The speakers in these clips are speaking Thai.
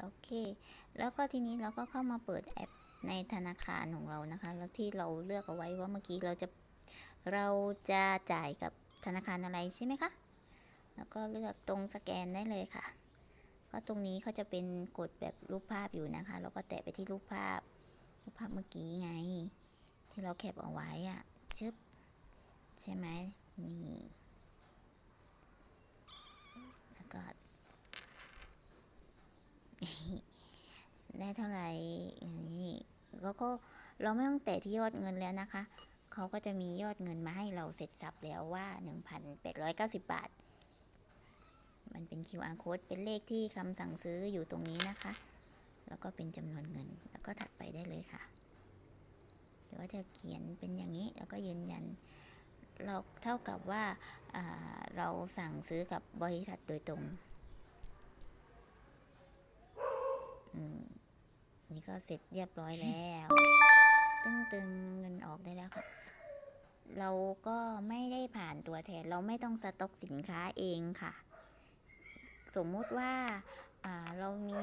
โอเค แล้วก็ทีนี้เราก็เข้ามาเปิดแอปในธนาคารของเรานะคะ แล้วที่เราเลือกเอาไว้ว่าเมื่อกี้เราจะเราจะจ่ายกับธนาคารอะไรใช่ไหมคะ แล้วก็เลือกตรงสแกนได้เลยค่ะ ก็ตรงนี้เขาจะเป็นกดแบบรูปภาพอยู่นะคะแล้วก็แตะไปที่รูปภาพ รูปภาพเมื่อกี้ไง ที่เราแคปเอาไว้อะชึบใช่ไหมนี่แล้วก็ ได้เท่าไหร่นี่แล้วก็เราไม่ต้องแตะที่ยอดเงินแล้วนะคะ เขาก็จะมียอดเงินมาให้เราเสร็จสับแล้วว่า 1,890 บาท มันเป็น QR code เป็นเลขที่คำสั่งซื้ออยู่ตรงนี้นะคะ แล้วก็เป็นจำนวนเงิน แล้วก็ถัดไปได้เลยค่ะเดี๋ยวก็จะเขียนเป็นอย่างนี้แล้วก็ยืนยัน เราเท่ากับว่าอ่าเราสั่งซื้อกับบริษัทโดยตรง อืม นี่ก็เสร็จเรียบร้อยแล้ว ตึงตึงๆเงินออกได้แล้วค่ะ เราก็ไม่ได้ผ่านตัวแทน เราไม่ต้องสต็อกสินค้าเองค่ะ สมมุติว่าอ่าเรามี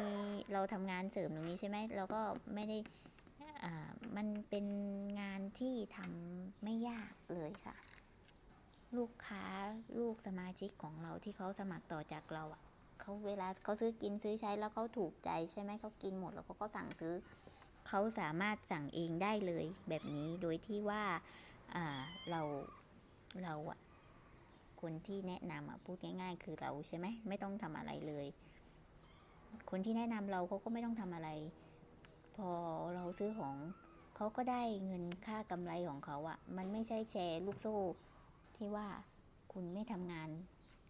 เราทำงานเสริมตรงนี้ใช่ไหมเราก็ไม่ได้อ่ามันเป็นงานที่ทำไม่ยากเลยค่ะ ลูกค้าลูกสมาชิกของเราที่เขาสมัครต่อจากเราอะ เขาเวลาเขาซื้อกินซื้อใช้แล้วเขาถูกใจใช่ไหมเขากินหมดแล้วเขาก็สั่งซื้อเขาสามารถสั่งเองได้เลยแบบนี้โดยที่ว่าเราเราอะคนที่แนะนำอะพูดง่าย ๆ คือเราใช่ไหมไม่ต้องทำอะไรเลย คนที่แนะนำเราเขาก็ไม่ต้องทำอะไร พอเราซื้อของเขาก็ได้เงินค่ากำไรของเขาอะมันไม่ใช่แชร์ลูกโซ่ที่ว่าคุณไม่ทำงาน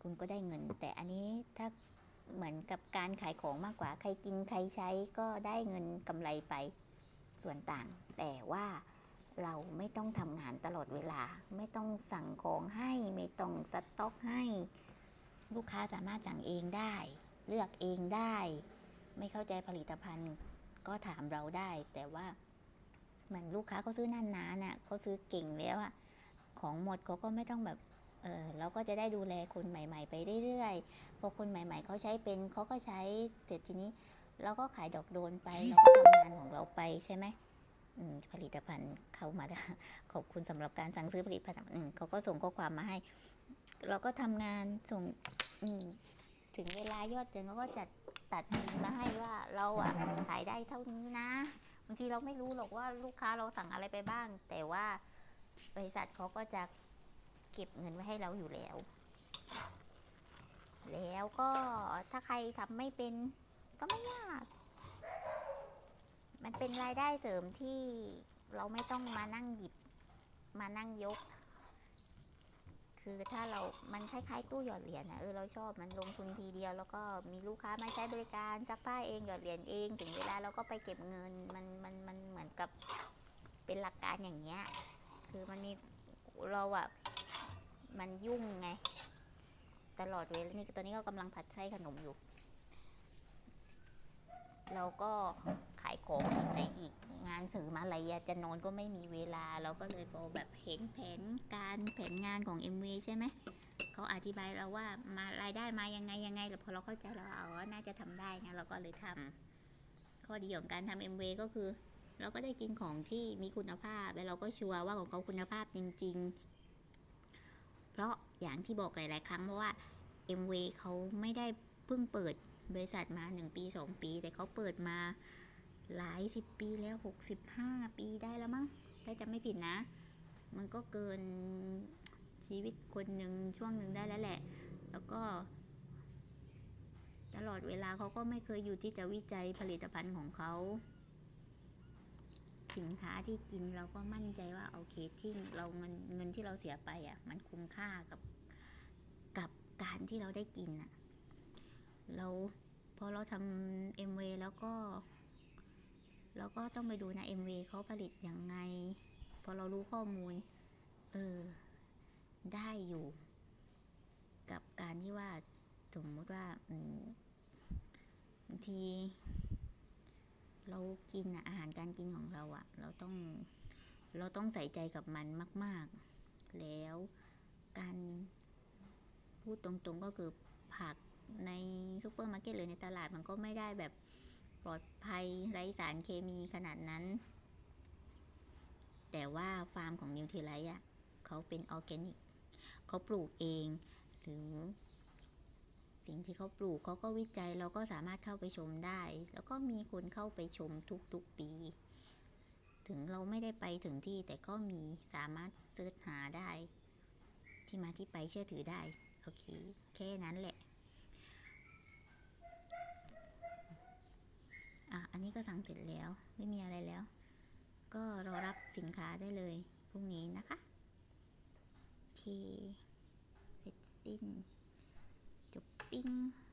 คุณก็ได้เงิน แต่อันนี้ถ้า เหมือนกับการขายของมากกว่า ใครกินใครใช้ก็ได้เงินกำไรไปส่วนต่าง แต่ว่าเราไม่ต้องทำงานตลอดเวลา ไม่ต้องสั่งของให้ไม่ต้องสต็อกให้ ลูกค้าสามารถสั่งเองได้ เลือกเองได้ ไม่เข้าใจผลิตภัณฑ์ก็ถามเราได้ แต่ว่าเหมือนลูกค้าเขาซื้อนานๆน่ะเขาซื้อเก่งแล้วอะของหมดเขาก็ไม่ต้องแบบ เออเราก็จะได้ดูแลคนใหม่ ๆ ไปเรื่อยๆ พอคนใหม่ ๆเขาใช้เป็นเขาก็ใช้เสร็จทีนี้เราก็ขายดอกโดนไปเราก็ทำงานของเราไปใช่ไหมอืมผลิตภัณฑ์เข้ามาแล้วขอบคุณสำหรับการสั่งซื้อผลิตภัณฑ์อืมเขาก็ส่งข้อความมาให้ เราก็ทำงานส่งอืมถึงเวลายอดเงินเขาก็จัดตัดบินมาให้ว่าเราอะขายได้เท่านี้นะบางทีเราไม่รู้หรอกว่าลูกค้าเราสั่งอะไรไปบ้าง แต่ว่าบริษัทเขาก็จะ เก็บเงินไว้ให้เราอยู่แล้ว แล้วก็ถ้าใครทำไม่เป็นก็ไม่ยาก มันเป็นรายได้เสริมที่เราไม่ต้องมานั่งหยิบมานั่งยก คือถ้าเรา มันคล้ายๆตู้หยอดเหรียญนะเออเราชอบมันลงทุนทีเดียว แล้วก็มีลูกค้ามาใช้บริการซักผ้าเองหยอดเหรียญเอง ถึงเวลาเราก็ไปเก็บเงิน มันมันมันเหมือนกับเป็นหลักการอย่างเงี้ย คือมันมีเราอะ มันยุ่งไง ตลอดเวลานี่ตอนนี้ก็กำลังผัดไส้ขนมอยู่เราก็ขายของอีกในอีกงานสื่อมาอะไรจะนอนก็ไม่มีเวลา เราก็เลยพอแบบเห็นแผนการแผนงานของ MV ใช่ไหมเขาอธิบายเราว่ามารายได้มายังไงยังไงแล้วพอเราเข้าใจเราเอาว่าน่าจะทำได้นะเราก็เลยทำข้อดีของการทำ MV ก็คือ เราก็ได้กินของที่มีคุณภาพ แล้วเราก็ชัวร์ว่าของเขาคุณภาพจริง ๆ เพราะอย่างที่บอกหลาย ๆ ครั้งเพราะว่า MV เขาไม่ได้เพิ่งเปิดบริษัทมา 1 ปี 2 ปี แต่เขาเปิดมาหลายสิบปีแล้ว 65 ปีได้แล้วมั้งถ้าจำไม่ผิดนะ มันก็เกินชีวิตคนหนึ่งช่วงหนึ่งได้แล้วแหละ แล้วก็ ตลอดเวลาเขาก็ไม่เคยหยุดที่จะวิจัยผลิตภัณฑ์ของเขา สินค้าที่กินเราก็มั่นใจว่าโอเคที่เราเงินเงินที่เราเสียไปอะมันคุ้มค่ากับกับการที่เราได้กินอะเราพอเราทำเอ็มวแล้วก็เราก็ต้องไปดูนะ MV เขาผลิตยังไง พอเรารู้ข้อมูล เออ ได้อยู่ กับการที่ว่าสมมติว่าบางที เรากินอาหารการกินของเราอะเราต้องเราต้องใส่ใจกับมันมาก ๆ แล้วการพูดตรงๆก็คือผักในซูเปอร์มาร์เก็ตหรือในตลาดมันก็ไม่ได้แบบปลอดภัยไร้สารเคมีขนาดนั้น แต่ว่าฟาร์มของนิวเทไลท์อะเขาเป็นออร์แกนิกเขาปลูกเอง หรือ สิ่งที่เขาปลูกเขาก็วิจัยเราก็สามารถเข้าไปชมได้ แล้วก็มีคนเข้าไปชมทุกๆปี ถึงเราไม่ได้ไปถึงที่แต่ก็มีสามารถเสิร์ชหาได้ ที่มาที่ไปเชื่อถือได้ โอเค แค่นั้นแหละอะอันนี้ก็สั่งเสร็จแล้วไม่มีอะไรแล้ว ก็รอรับสินค้าได้เลยพรุ่งนี้นะคะโอเคเสร็จสิ้น จบปิ้ง